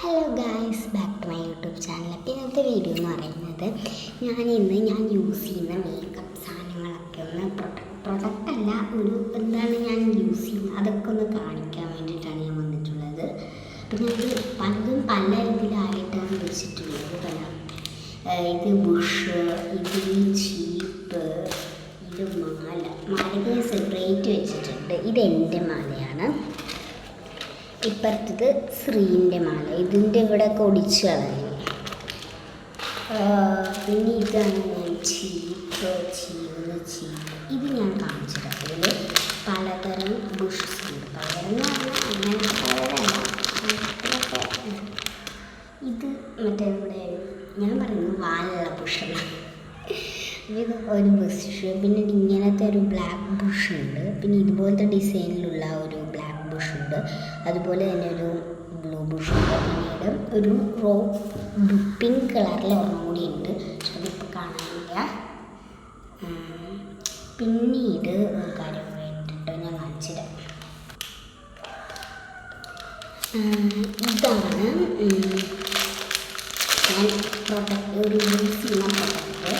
Hello guys back to my YouTube channel അപ്പോൾ ഇന്നത്തെ video എന്ന് പറയുന്നത് ഞാൻ ഇന്ന് ഞാൻ യൂസ് ചെയ്യുന്ന മേക്കപ്പ് സാധനങ്ങളൊക്കെ ഒന്ന് പ്രൊഡക്റ്റ് പ്രൊഡക്റ്റ് അല്ല ഒരു എന്താണ് ഞാൻ യൂസ് ചെയ്യുന്നത്? അതൊക്കെ ഒന്ന് കാണിക്കാൻ വേണ്ടിയിട്ടാണ് ഞാൻ വന്നിട്ടുള്ളത്. അപ്പോൾ ഇത് പലതും പല രീതിയിലായിട്ടാണ് വെച്ചിട്ടുള്ളത് പല ഇത് ബുഷ് ഇത് ചീപ്പ് ഇത് മാല. മാലയ്ക്ക് സെപ്പറേറ്റ് വെച്ചിട്ടുണ്ട്. ഇത് എന്റെ മാലയാണ്. ഇപ്പുറത്തത് ശ്രീന്റെ മാല. ഇതിന്റെ ഇവിടെ ഒടിച്ച് കളഞ്ഞു പിന്നെ ഇതാണ് ചീപ്പ് ചീവ് ചീപ്പ് ഇത് ഞാൻ കാണിച്ചു അതിൽ പലതരം ബുഷസ് ഉണ്ട്. പലതരം അങ്ങനെ ഇത് മറ്റേ ഇവിടെ ഞാൻ പറയുന്നത് വാലുള്ള ബുഷല്ല ഇത് ഒരു ബുഷ് പിന്നെ ഇങ്ങനത്തെ ഒരു ബ്ലാക്ക് ബുഷ് ഉണ്ട്. പിന്നെ ഇതുപോലത്തെ ഡിസൈനിലുള്ള ഒരു ബ്ലാക്ക് ബുഷ് ഉണ്ട് അതുപോലെ തന്നെ ഒരു ബ്ലൂ ബുഷ് ഉണ്ട് പിന്നീട് ഒരു റോ പിങ്ക് കളറിൽ ഒരെണ്ണം കൂടി ഉണ്ട് പക്ഷെ അതിപ്പോൾ കാണാനില്ല. പിന്നീട് ഒരു കാര്യം കൂടി ഞാൻ കാണിച്ചിടാം ഇതാണ് ഞാൻ പ്രൊഡക്റ്റ് ഒരു യൂസ് ചെയ്യുന്ന പ്രൊഡക്റ്റ്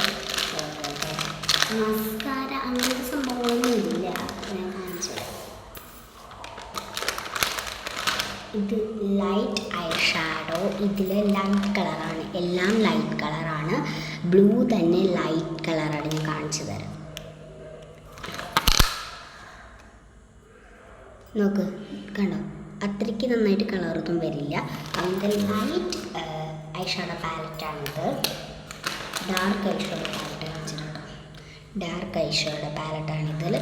മസ്കാര അങ്ങനത്തെ സംഭവങ്ങളൊന്നും ഇല്ല ഞാൻ കാണിച്ചു തരാം. ഇത് ലൈറ്റ് ഐ ഷാഡോ ഇതിൽ ലൈറ്റ് കളറാണ് എല്ലാം ലൈറ്റ് കളറാണ് ബ്ലൂ തന്നെ ലൈറ്റ് കളറാണ് ഞാൻ കാണിച്ചു തരാം. നോക്ക് കണ്ടോ? അത്രയ്ക്ക് നന്നായിട്ട് കളറൊന്നും വരില്ല. അങ്ങനത്തെ light eye shadow പാലറ്റാണിത് dark eye shadow palette dark ഐഷോയുടെ പാലറ്റാണ് ഇതിൽ.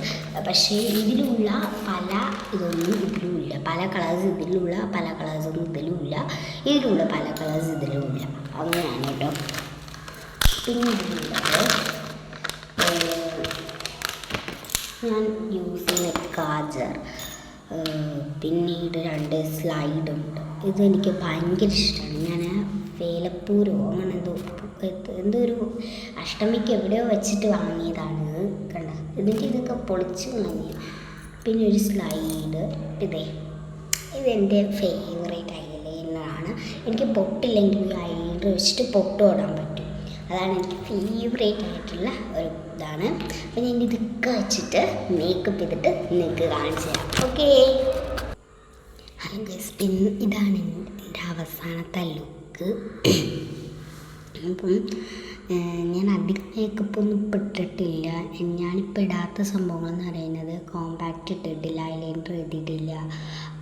പക്ഷേ ഇതിലുള്ള പല ഇതൊന്നും ഇതിലുമില്ല. പല കളേഴ്സ് ഇതിലുള്ള പല കളേഴ്സൊന്നും ഇതിലുമില്ല. ഇതിലുള്ള പല കളേഴ്സ് ഇതിലുമില്ല. അങ്ങനെയാണ് കേട്ടോ പിന്നെ ഇതിലുള്ളത് ഞാൻ യൂസ് ചെയ്യുന്ന കാജർ. പിന്നീട് രണ്ട് സ്ലൈഡുണ്ട് ഇതെനിക്ക് ഭയങ്കര ഇഷ്ടമാണ് ഞാൻ വേലപ്പൂരോ അങ്ങനെ എന്തോ എന്തോ ഒരു അഷ്ടമിക്ക് എവിടെയോ വെച്ചിട്ട് വാങ്ങിയതാണ് കണ്ട. എന്നിട്ട് ഇതൊക്കെ പൊളിച്ച് കളഞ്ഞു പിന്നെ ഒരു സ്ലൈഡ് ഇതേ. ഇതെന്റെ ഫേവറേറ്റ് ഐലൈനറാണ് എനിക്ക് പൊട്ടില്ലെങ്കിൽ ഐലൈനർ വെച്ചിട്ട് പൊട്ട് ഓടാൻ പറ്റും. അതാണ് എനിക്ക് ഫേവറേറ്റ് ആയിട്ടുള്ള ഒരു ഇതാണ്. അപ്പോൾ ഞാൻ ഇതൊക്കെ വെച്ചിട്ട് മേക്കപ്പ് ചെയ്തിട്ട് നിങ്ങൾക്ക് കാണിച്ചു തരാം. ഓക്കേ ഹലോ ഗസ് പിന്നെ ഇതാണ് എന്റെ അവസാനത്തെ ലുക്ക് അപ്പം ഏഹ്, ഞാൻ അധികം മേക്കപ്പ് ഒന്നും ഇപ്പം ഇട്ടിട്ടില്ല ഞാനിപ്പോൾ ഇടാത്ത സംഭവങ്ങൾ എന്ന് പറയുന്നത് കോമ്പാക്റ്റ് ഇട്ടിട്ടില്ല ഐലൈനർ എഴുതിയിട്ടില്ല.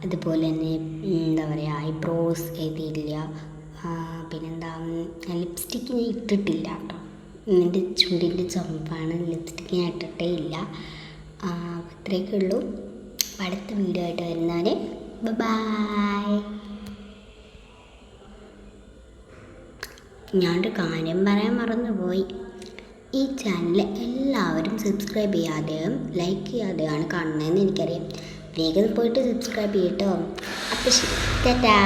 അതുപോലെ തന്നെ എന്താ പറയുക ഐബ്രോസ് എഴുതിയിട്ടില്ല. പിന്നെന്താ ലിപ്സ്റ്റിക്ക് ഞാൻ ഇട്ടിട്ടില്ല കേട്ടോ. എന്റെ ചുണ്ടിന്റെ ചുമപ്പാണ് ലിപ്സ്റ്റിക്ക് ഞാൻ ഇട്ടിട്ടേ ഇല്ല. അത്രയൊക്കെ ഉള്ളൂ. അടുത്ത വീഡിയോ ആയിട്ട് വരുന്നാൽ ബൈ ഞാനൊരു കാര്യം പറയാൻ മറന്നുപോയി. ഈ ചാനൽ എല്ലാവരും സബ്സ്ക്രൈബ് ചെയ്യാതെയും ലൈക്ക് ചെയ്യാതെയാണ് കാണുന്നതെന്ന് എനിക്കറിയാം. വേഗം പോയിട്ട് സബ്സ്ക്രൈബ് ചെയ്യട്ടോ. അപ്പോൾ ശരി. ടാറ്റാ.